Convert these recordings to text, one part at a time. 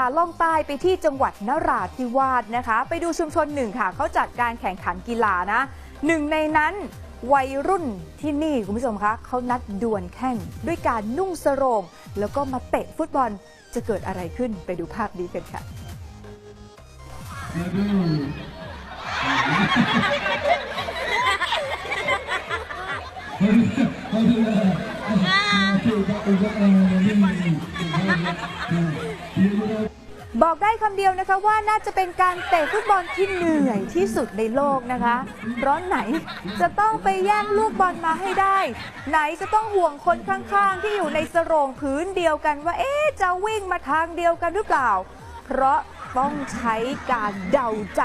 าล่องใต้ไปที่จังหวัดนราธิวาสนะคะ ไปดูชุมชนหนึ่งค่ะ เขาจัดการแข่งขันกีฬานะหนึ่งในนั้นวัยรุ่นที่นี่คุณผู้ชมคะเขานัดดวลแข่งด้วยการนุ่งสโรง แล้วก็มาเตะฟุตบอลจะเกิดอะไรขึ้นไปดูภาพนี้กันค่ะบอก ได้คำเดียวนะคะว่าน่าจะเป็นการเตะฟุตบอลที่เหนื่อยที่สุดในโลกนะคะเพราะไหนจะต้องไปแย่งลูกบอลมาให้ได้ ไหนจะต้องห่วงคนข้างๆ ที่อยู่ในสโรงพื้นเดียวกันว่า เอ๊จะวิ่งมาทางเดียวกันหรือเปล่า เพราะต้องใช้การเดาใจ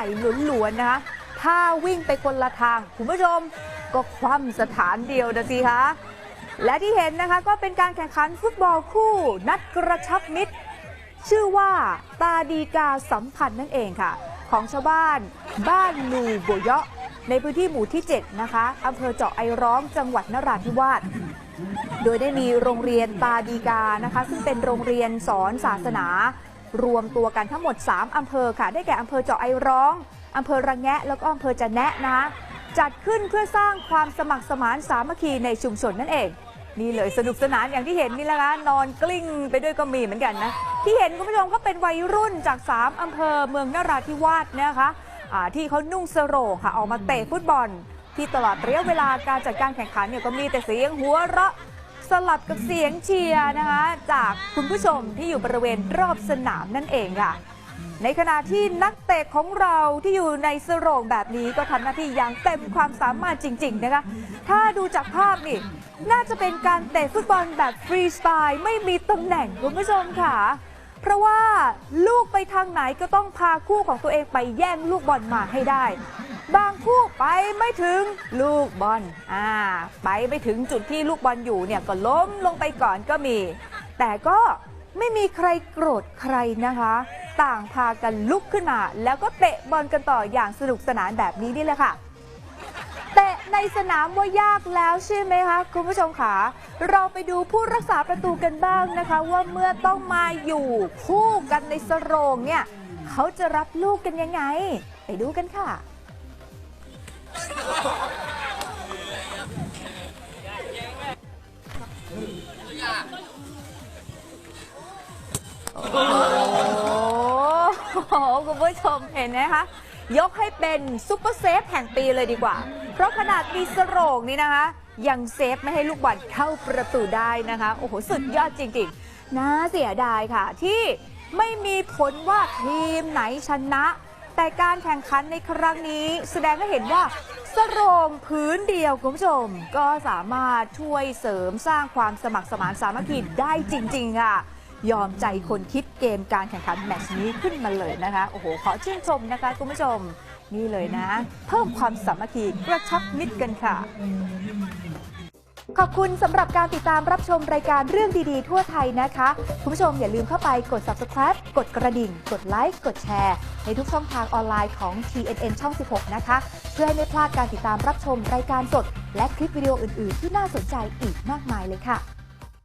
ล้วนๆนะคะถ้าวิ่งไปคนละทางคุณผู้ชมก็คว่ำสถานเดียวนะสิคะและที่เห็นนะคะก็เป็นการแข่งขันฟุตบอลคู่ นัดกระชับมิตร ชื่อว่าตาดีกาสัมพันธ์นั่นเองค่ะ ของชาวบ้านบ้านลูโบเยาะในพื้นที่หมู่ที่ 7 นะคะอำเภอเจาะไอร้องจังหวัดนราธิวาสโดยได้มีโรงเรียนตาดีกานะคะ ซึ่งเป็นโรงเรียนสอนศาสนา รวมตัวกันทั้งหมด 3 อำเภอค่ะ ได้แก่อำเภอเจาะไอร้องอำเภอระแงะ แล้วก็อำเภอจะแนะนะคะจัดขึ้นเพื่อสร้างความสมัครสมานสามัคคีในชุมชนนั่นเอง นี่เลยสนุกสนานอย่างที่เห็นนี่แหละนะนอนกลิ้งไปด้วยก็มีเหมือนกันนะ ที่เห็นคุณผู้ชมก็เป็นวัยรุ่นจาก 3 อำเภอเมืองนราธิวาสนะคะอ่าที่เขานุ่งสโรงค่ะออกมาเตะฟุตบอล ที่ตลอดระยะเวลาการจัดการแข่งขันเนี่ยก็มีแต่เสียงหัวเราะสลับกับเสียงเชียร์นะคะจากคุณผู้ชมที่อยู่บริเวณรอบสนามนั่นเองค่ะ ในขณะที่นักเตะของเราที่อยู่ในสโรงแบบนี้ก็ทำหน้าที่อย่างเต็มความสามารถจริง ๆ นะคะ ถ้าดูจากภาพนี่ น่าจะเป็นการเตะฟุตบอลแบบฟรีสไตล์ไม่มีตำแหน่งคุณผู้ชมค่ะ เพราะว่าลูกไปทางไหนก็ต้องพาคู่ของตัวเองไปแย่งลูกบอลมาให้ได้ บางคู่ไปไม่ถึงลูกบอลอ่าไปไม่ถึงจุดที่ลูกบอลอยู่เนี่ยก็ล้มลงไปก่อนก็มี แต่ก็ไม่มีใครโกรธใครนะคะ ต่างพากันลุกขึ้นมา แล้วก็เตะบอลกันต่ออย่างสนุกสนานแบบนี้นี่แหละค่ะเตะ ในสนามว่ายากแล้วใช่ไหมคะ คุณผู้ชมคะเราไปดูผู้รักษาประตูกันบ้างนะคะ ว่าเมื่อต้องมาอยู่คู่กันในสโรงเนี่ย เขาจะรับลูกกันยังไง ไปดูกันค่ะโอ้โหคุณผู้ชมเห็นไหมคะ ยกให้เป็นซุปเปอร์เซฟแห่งปีเลยดีกว่า ราะขนาดมีสโรงนี่นะคะ ยังเซฟไม่ให้ลูกบอลเข้าประตูได้นะคะ โอ้โห สุดยอดจริงๆ น่าเสียดายค่ะ ที่ไม่มีผลว่าทีมไหนชนะ แต่การแข่งขันในครั้งนี้ แสดงให้เห็นว่าสโรงพื้นเดียวคุณผู้ชม ก็สามารถช่วยเสริมสร้างความสมัครสมานสามัคคีได้จริง ๆ ค่ะ ยอมใจคนคิดเกมการแข่งขันแมตช์นี้ขึ้นมาเลยนะคะ โอ้โห ขอชื่นชมนะคะคุณผู้ชม นี่เลยนะ เพิ่มความสามัคคีกระชับมิตรกันค่ะ ขอบคุณสำหรับการติดตามรับชมรายการเรื่องดีๆ ทั่วไทยนะคะ คุณผู้ชมอย่าลืมเข้าไปกด subscribe กดกระดิ่ง กดไลค์ กดแชร์ ในทุกช่องทางออนไลน์ของ TNN ช่อง 16 นะคะ เพื่อให้ไม่พลาดการติดตามรับชมรายการสด และคลิปวิดีโออื่น ๆ ที่น่าสนใจอีกมากมายเลยค่ะ